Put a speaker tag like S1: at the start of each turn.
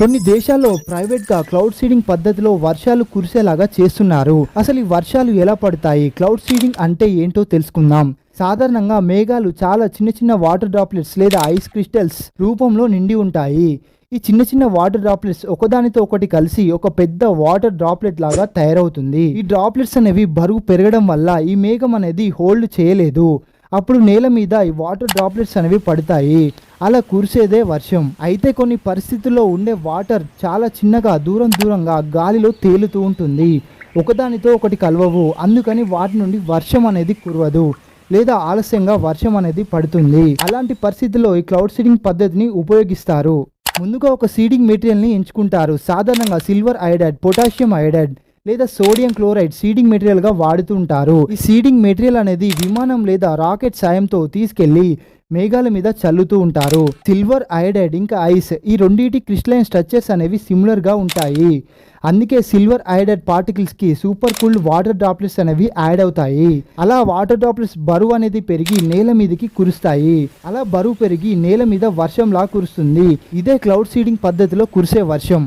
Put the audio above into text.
S1: కొన్ని దేశాల్లో ప్రైవేట్గా క్లౌడ్ సీడింగ్ పద్ధతిలో వర్షాలు కురిసేలాగా చేస్తున్నారు. అసలు ఈ వర్షాలు ఎలా పడతాయి? క్లౌడ్ సీడింగ్ అంటే ఏంటో తెలుసుకుందాం. సాధారణంగా మేఘాలు చాలా చిన్న చిన్న వాటర్ డ్రాప్లెట్స్ లేదా ఐస్ క్రిస్టల్స్ రూపంలో నిండి ఉంటాయి. ఈ చిన్న చిన్న వాటర్ డ్రాప్లెట్స్ ఒకదానితో ఒకటి కలిసి ఒక పెద్ద వాటర్ డ్రాప్లెట్ లాగా తయారవుతుంది. ఈ డ్రాప్లెట్స్ అనేవి బరువు పెరగడం వల్ల ఈ మేఘం అనేది హోల్డ్ చేయలేదు. అప్పుడు నేల మీద ఈ వాటర్ డ్రాప్లెట్స్ అనేవి పడతాయి. అలా కురిసేదే వర్షం. అయితే కొన్ని పరిస్థితుల్లో ఉండే వాటర్ చాలా చిన్నగా దూరం దూరంగా గాలిలో తేలుతూ ఉంటుంది. ఒకదానితో ఒకటి కలవవు. అందుకని వాటి నుండి వర్షం అనేది కురవదు. లేదా ఆలస్యంగా వర్షం అనేది పడుతుంది. అలాంటి పరిస్థితుల్లో ఈ క్లౌడ్ సీడింగ్ పద్ధతిని ఉపయోగిస్తారు. ముందుగా ఒక సీడింగ్ మెటీరియల్ని ఎంచుకుంటారు. సాధారణంగా సిల్వర్ ఐడైడ్ పొటాషియం అయోడైడ్ లేదా సోడియం క్లోరైడ్ సీడింగ్ మెటీరియల్గా వాడుతుంటారు. ఈ సీడింగ్ మెటీరియల్ అనేది విమానం లేదా రాకెట్ సాయంతో తీసుకెళ్ళి మేఘాల మీద చల్లుతూ ఉంటారు. సిల్వర్ ఐడైడ్ ఇంకా ఐస్ ఈ రెండింటి క్రిస్టలైన్ స్ట్రక్చర్స్ అనేవి సిమిలర్గా ఉంటాయి. అందుకే సిల్వర్ ఐడైడ్ పార్టికల్స్కి సూపర్ కూల్డ్ వాటర్ డ్రాప్లెట్స్ అనేవి యాడ్ అవుతాయి. అలా వాటర్ డ్రాప్లెట్స్ బరువు అనేది పెరిగి నేల మీదకి కురుస్తాయి. అలా బరువు పెరిగి నేల మీద వర్షంలా కురుస్తుంది. ఇదే క్లౌడ్ సీడింగ్ పద్ధతిలో కురిసే వర్షం.